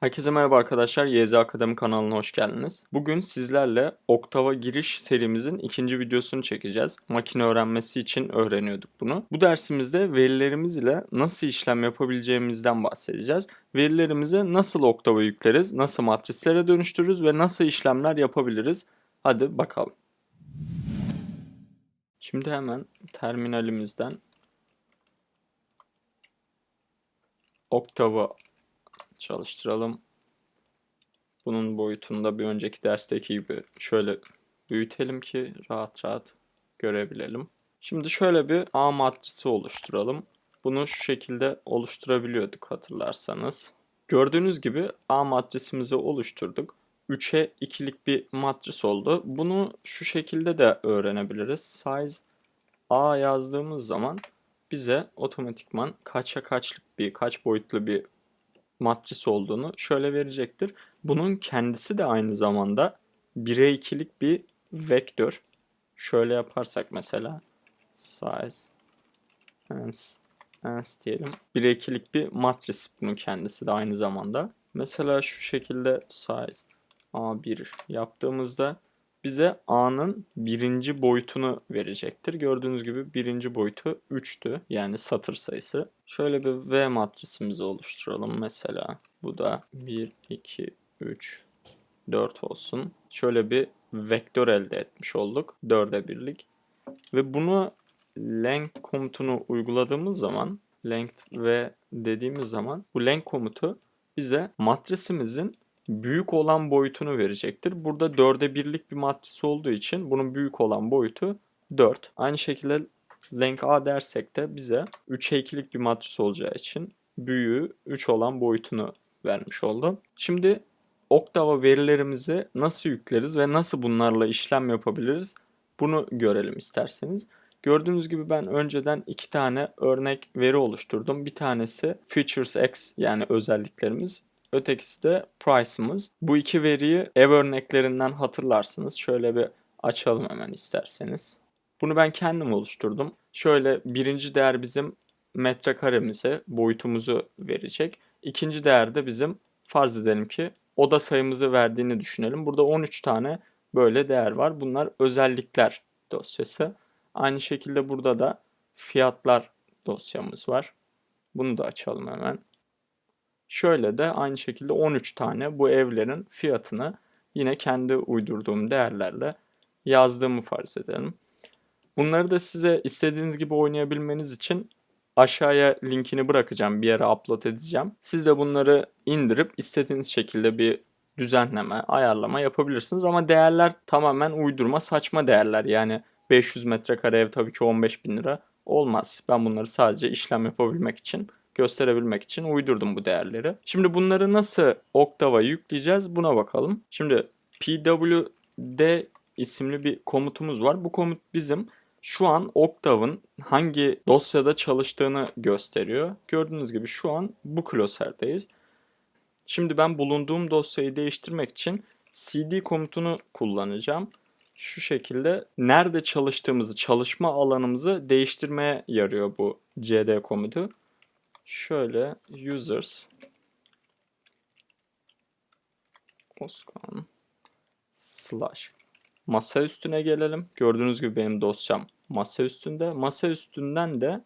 Herkese merhaba arkadaşlar. YZ Akademi kanalına hoş geldiniz. Bugün sizlerle Oktava giriş serimizin ikinci videosunu çekeceğiz. Makine öğrenmesi için öğreniyorduk bunu. Bu dersimizde verilerimiz ile nasıl işlem yapabileceğimizden bahsedeceğiz. Verilerimizi nasıl Oktava yükleriz, nasıl matrislere dönüştürürüz ve nasıl işlemler yapabiliriz? Hadi bakalım. Şimdi hemen terminalimizden Oktava çalıştıralım. Bunun boyutunu da bir önceki dersteki gibi şöyle büyütelim ki rahat rahat görebilelim. Şimdi şöyle bir A matrisi oluşturalım. Bunu şu şekilde oluşturabiliyorduk hatırlarsanız. Gördüğünüz gibi A matrisimizi oluşturduk. 3'e 2'lik bir matris oldu. Bunu şu şekilde de öğrenebiliriz. Size A yazdığımız zaman bize otomatikman kaça kaçlık bir, kaç boyutlu bir matris olduğunu şöyle verecektir. Bunun kendisi de aynı zamanda 1'e 2'lik bir vektör. Şöyle yaparsak mesela size ans, ans diyelim. 1'e 2'lik bir matris bunun kendisi de aynı zamanda. Mesela şu şekilde size A1 yaptığımızda bize A'nın birinci boyutunu verecektir. Gördüğünüz gibi birinci boyutu 3'tü. Yani satır sayısı. Şöyle bir V matrisimizi oluşturalım mesela. Bu da 1, 2, 3, 4 olsun. Şöyle bir vektör elde etmiş olduk. 4'e birlik. Ve bunu length komutunu uyguladığımız zaman length V dediğimiz zaman bu length komutu bize matrisimizin büyük olan boyutunu verecektir. Burada 4'e birlik bir matris olduğu için bunun büyük olan boyutu 4. Aynı şekilde length A dersek de bize 3'e 2'lik bir matris olacağı için büyüğü 3 olan boyutunu vermiş oldu. Şimdi Oktava verilerimizi nasıl yükleriz ve nasıl bunlarla işlem yapabiliriz bunu görelim isterseniz. Gördüğünüz gibi ben önceden iki tane örnek veri oluşturdum. Bir tanesi Features X yani özelliklerimiz. Ötekisi de price'ımız. Bu iki veriyi ev örneklerinden hatırlarsınız. Şöyle bir açalım hemen isterseniz. Bunu ben kendim oluşturdum. Şöyle birinci değer bizim metrekaremize, boyutumuzu verecek. İkinci değer de bizim farz edelim ki oda sayımızı verdiğini düşünelim. Burada 13 tane böyle değer var. Bunlar özellikler dosyası. Aynı şekilde burada da fiyatlar dosyamız var. Bunu da açalım hemen. Şöyle de aynı şekilde 13 tane bu evlerin fiyatını yine kendi uydurduğum değerlerle yazdığımı farz edelim. Bunları da size istediğiniz gibi oynayabilmeniz için aşağıya linkini bırakacağım. Bir yere upload edeceğim. Siz de bunları indirip istediğiniz şekilde bir düzenleme, ayarlama yapabilirsiniz. Ama değerler tamamen uydurma, saçma değerler. Yani 500 metrekare ev tabii ki 15 bin lira olmaz. Ben bunları sadece işlem yapabilmek için gösterebilmek için uydurdum bu değerleri. Şimdi bunları nasıl Octava yükleyeceğiz buna bakalım. Şimdi pwd isimli bir komutumuz var. Bu komut bizim şu an Octave'ın hangi dosyada çalıştığını gösteriyor. Gördüğünüz gibi şu an bu klasördeyiz. Şimdi ben bulunduğum dosyayı değiştirmek için cd komutunu kullanacağım. Şu şekilde nerede çalıştığımızı, çalışma alanımızı değiştirmeye yarıyor bu cd komutu. Şöyle users Oskan slash masa üstüne gelelim. Gördüğünüz gibi benim dosyam masa üstünde. Masa üstünden de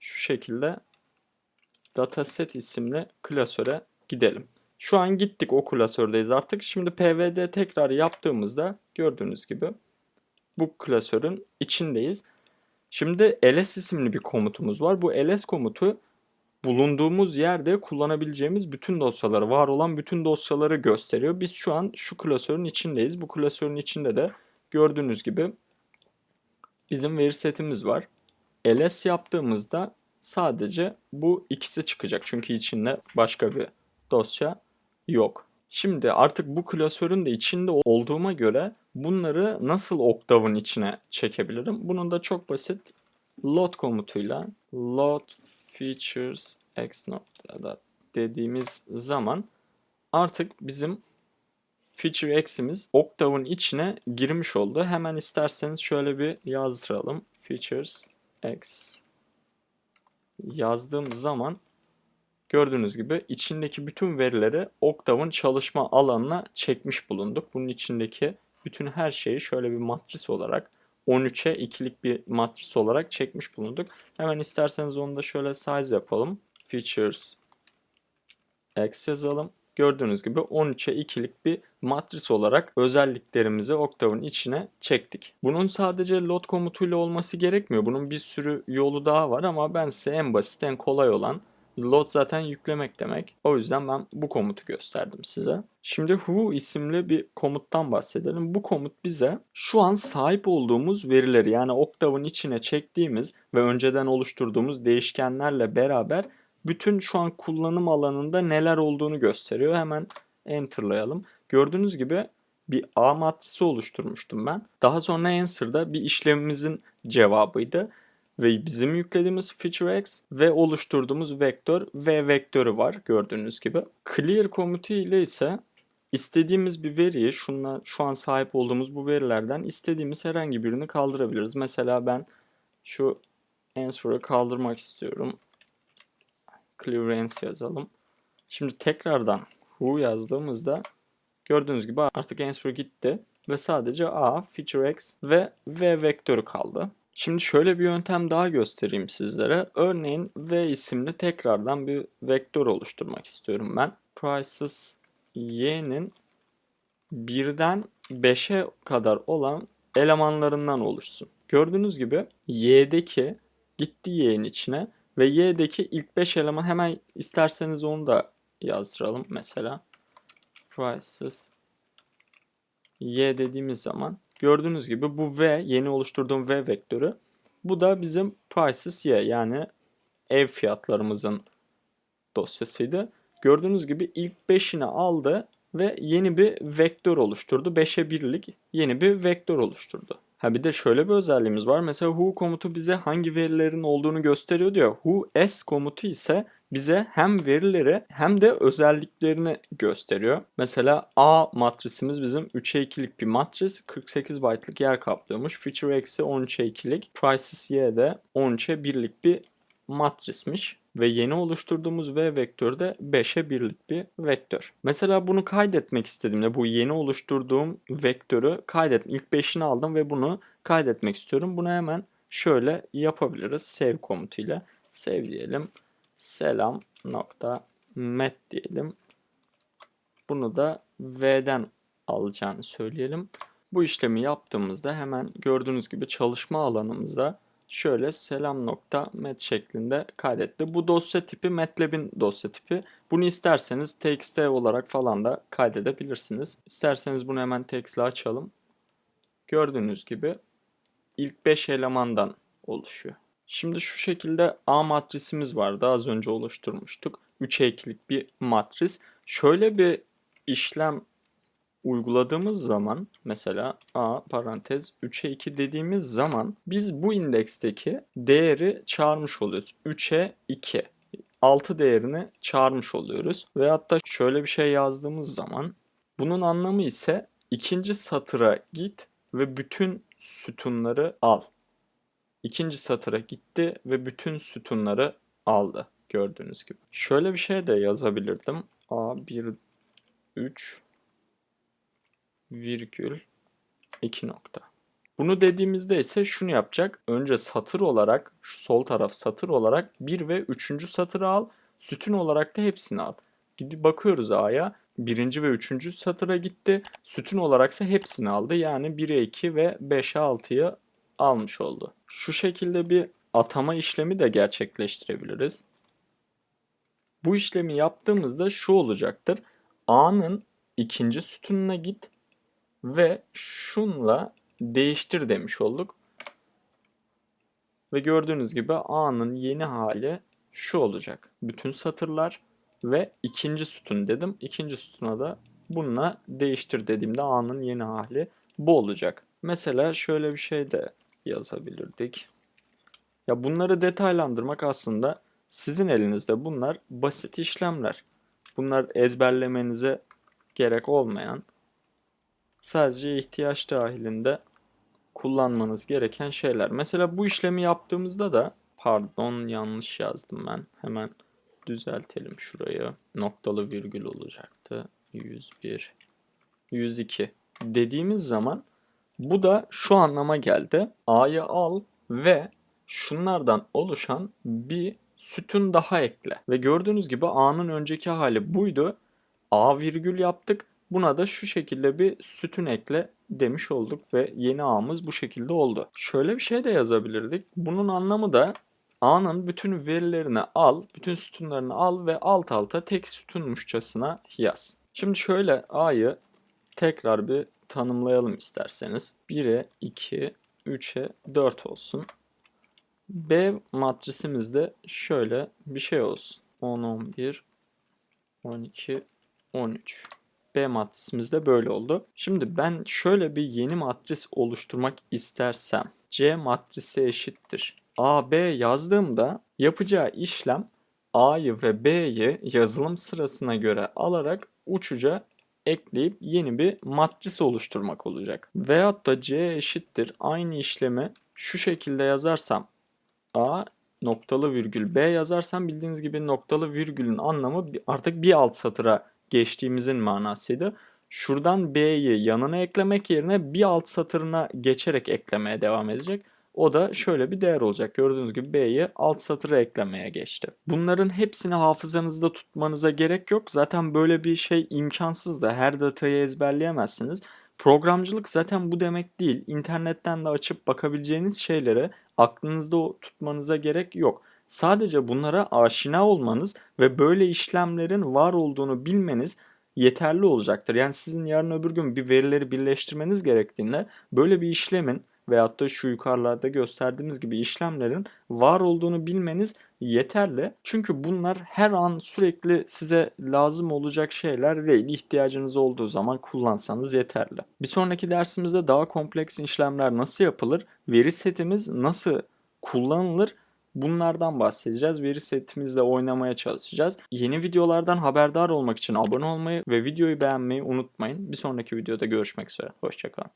şu şekilde dataset isimli klasöre gidelim. Şu an gittik o klasördeyiz artık. Şimdi pvd tekrar yaptığımızda gördüğünüz gibi bu klasörün içindeyiz. Şimdi ls isimli bir komutumuz var. Bu ls komutu bulunduğumuz yerde kullanabileceğimiz bütün dosyaları, var olan bütün dosyaları gösteriyor. Biz şu an şu klasörün içindeyiz. Bu klasörün içinde de gördüğünüz gibi bizim veri setimiz var. ls yaptığımızda sadece bu ikisi çıkacak. Çünkü içinde başka bir dosya yok. Şimdi artık bu klasörün de içinde olduğuma göre bunları nasıl Octave'ın içine çekebilirim? Bunun da çok basit load komutuyla load features x noktada dediğimiz zaman artık bizim feature x'imiz Octave'ın içine girmiş oldu. Hemen isterseniz şöyle bir yazdıralım. Features x yazdığım zaman gördüğünüz gibi içindeki bütün verileri Octave'ın çalışma alanına çekmiş bulunduk. Bunun içindeki bütün her şeyi şöyle bir matris olarak 13'e 2'lik bir matris olarak çekmiş bulunduk. Hemen isterseniz onu da şöyle size yapalım. Features X yazalım. Gördüğünüz gibi 13'e 2'lik bir matris olarak özelliklerimizi Octave'ın içine çektik. Bunun sadece load komutuyla olması gerekmiyor. Bunun bir sürü yolu daha var ama ben size en basit en kolay olan load zaten yüklemek demek. O yüzden ben bu komutu gösterdim size. Şimdi who isimli bir komuttan bahsedelim. Bu komut bize şu an sahip olduğumuz verileri yani Octave'ın içine çektiğimiz ve önceden oluşturduğumuz değişkenlerle beraber bütün şu an kullanım alanında neler olduğunu gösteriyor. Hemen enterlayalım. Gördüğünüz gibi bir A matrisi oluşturmuştum ben. Daha sonra answer'da bir işlemimizin cevabıydı. Ve bizim yüklediğimiz feature x ve oluşturduğumuz vektör v vektörü var gördüğünüz gibi. Clear komutu ile ise istediğimiz bir veriyi şunla, şu an sahip olduğumuz bu verilerden istediğimiz herhangi birini kaldırabiliriz. Mesela ben şu answer'ı kaldırmak istiyorum clearance yazalım. Şimdi tekrardan who yazdığımızda gördüğünüz gibi artık answer gitti ve sadece a, feature x ve v vektörü kaldı. Şimdi şöyle bir yöntem daha göstereyim sizlere. Örneğin v isimli tekrardan bir vektör oluşturmak istiyorum ben. Prices y'nin birden 5'e kadar olan elemanlarından oluşsun. Gördüğünüz gibi y'deki gitti y'nin içine ve y'deki ilk 5 eleman hemen isterseniz onu da yazdıralım mesela. Prices y dediğimiz zaman gördüğünüz gibi bu v yeni oluşturduğum v vektörü. Bu da bizim prices y yani ev fiyatlarımızın dosyasıydı. Gördüğünüz gibi ilk 5'ini aldı ve yeni bir vektör oluşturdu. 5'e 1'lik yeni bir vektör oluşturdu. Ha bir de şöyle bir özelliğimiz var. Mesela who komutu bize hangi verilerin olduğunu gösteriyor diyor. Who s komutu ise bize hem verileri hem de özelliklerini gösteriyor. Mesela A matrisimiz bizim 3'e 2'lik bir matris. 48 byte'lık yer kaplıyormuş. Feature eksi 13'e 2'lik. Prices y de 13'e 1'lik bir matrismiş ve yeni oluşturduğumuz v vektörü de 5'e 1'lik bir vektör. Mesela bunu kaydetmek istediğimde bu yeni oluşturduğum vektörü kaydet ilk 5'ini aldım ve bunu kaydetmek istiyorum. Bunu hemen şöyle yapabiliriz save komutuyla. Save diyelim. Selam met diyelim. Bunu da v'den alacağını söyleyelim. Bu işlemi yaptığımızda hemen gördüğünüz gibi çalışma alanımıza şöyle selam.met şeklinde kaydetti. Bu dosya tipi MATLAB'in dosya tipi. Bunu isterseniz txt olarak falan da kaydedebilirsiniz. İsterseniz bunu hemen text açalım. Gördüğünüz gibi ilk 5 elemandan oluşuyor. Şimdi şu şekilde A matrisimiz vardı. Az önce oluşturmuştuk. 3'e 2'lik bir matris. Şöyle bir işlem uyguladığımız zaman mesela a parantez 3'e 2 dediğimiz zaman biz bu indeksteki değeri çağırmış oluyoruz. 3'e 2. 6 değerini çağırmış oluyoruz. Ve hatta şöyle bir şey yazdığımız zaman bunun anlamı ise ikinci satıra git ve bütün sütunları al. İkinci satıra gitti ve bütün sütunları aldı gördüğünüz gibi. Şöyle bir şey de yazabilirdim. A1 3 virgül 2 nokta. Bunu dediğimizde ise şunu yapacak. Önce satır olarak şu sol taraf satır olarak 1 ve 3. satırı al. Sütun olarak da hepsini al. Gidip bakıyoruz A'ya. Birinci ve üçüncü satıra gitti. Sütun olaraksa hepsini aldı. Yani 1'e 2 ve 5'e 6'yı almış oldu. Şu şekilde bir atama işlemi de gerçekleştirebiliriz. Bu işlemi yaptığımızda şu olacaktır. A'nın ikinci sütununa git ve şunla değiştir demiş olduk. Ve gördüğünüz gibi A'nın yeni hali şu olacak. Bütün satırlar ve ikinci sütun dedim. İkinci sütuna da bununla değiştir dediğimde A'nın yeni hali bu olacak. Mesela şöyle bir şey de yazabilirdik. Ya bunları detaylandırmak aslında sizin elinizde. Bunlar basit işlemler. Bunlar ezberlemenize gerek olmayan sadece ihtiyaç dahilinde kullanmanız gereken şeyler. Mesela bu işlemi yaptığımızda da pardon yanlış yazdım ben. Hemen düzeltelim şurayı. Noktalı virgül olacaktı. 101, 102 dediğimiz zaman bu da şu anlama geldi. A'yı al ve şunlardan oluşan bir sütun daha ekle. Ve gördüğünüz gibi A'nın önceki hali buydu. A virgül yaptık. Buna da şu şekilde bir sütun ekle demiş olduk ve yeni A'mız bu şekilde oldu. Şöyle bir şey de yazabilirdik. Bunun anlamı da A'nın bütün verilerini al, bütün sütunlarını al ve alt alta tek sütunmuşçasına yaz. Şimdi şöyle A'yı tekrar bir tanımlayalım isterseniz. 1'e 2, 3'e 4 olsun. B matrisimiz de şöyle bir şey olsun. 10, 11, 12, 13. B matrisimiz de böyle oldu. Şimdi ben şöyle bir yeni matris oluşturmak istersem C matrisi eşittir. AB yazdığımda yapacağı işlem A'yı ve B'yi yazılım sırasına göre alarak uçuca ekleyip yeni bir matris oluşturmak olacak. Veyahut da C eşittir aynı işlemi şu şekilde yazarsam A noktalı virgül B yazarsam bildiğiniz gibi noktalı virgülün anlamı artık bir alt satıra geçtiğimizin manasıydı. Şuradan B'yi yanına eklemek yerine bir alt satırına geçerek eklemeye devam edecek. O da şöyle bir değer olacak. Gördüğünüz gibi B'yi alt satıra eklemeye geçti. Bunların hepsini hafızanızda tutmanıza gerek yok. Zaten böyle bir şey imkansız da her datayı ezberleyemezsiniz. Programcılık zaten bu demek değil. İnternetten de açıp bakabileceğiniz şeylere aklınızda tutmanıza gerek yok. Sadece bunlara aşina olmanız ve böyle işlemlerin var olduğunu bilmeniz yeterli olacaktır. Yani sizin yarın öbür gün bir verileri birleştirmeniz gerektiğinde böyle bir işlemin veyahut da şu yukarılarda gösterdiğimiz gibi işlemlerin var olduğunu bilmeniz yeterli. Çünkü bunlar her an sürekli size lazım olacak şeyler değil. İhtiyacınız olduğu zaman kullansanız yeterli. Bir sonraki dersimizde daha kompleks işlemler nasıl yapılır, veri setimiz nasıl kullanılır Bunlardan bahsedeceğiz. Veri setimizle oynamaya çalışacağız. Yeni videolardan haberdar olmak için abone olmayı ve videoyu beğenmeyi unutmayın. Bir sonraki videoda görüşmek üzere. Hoşçakalın.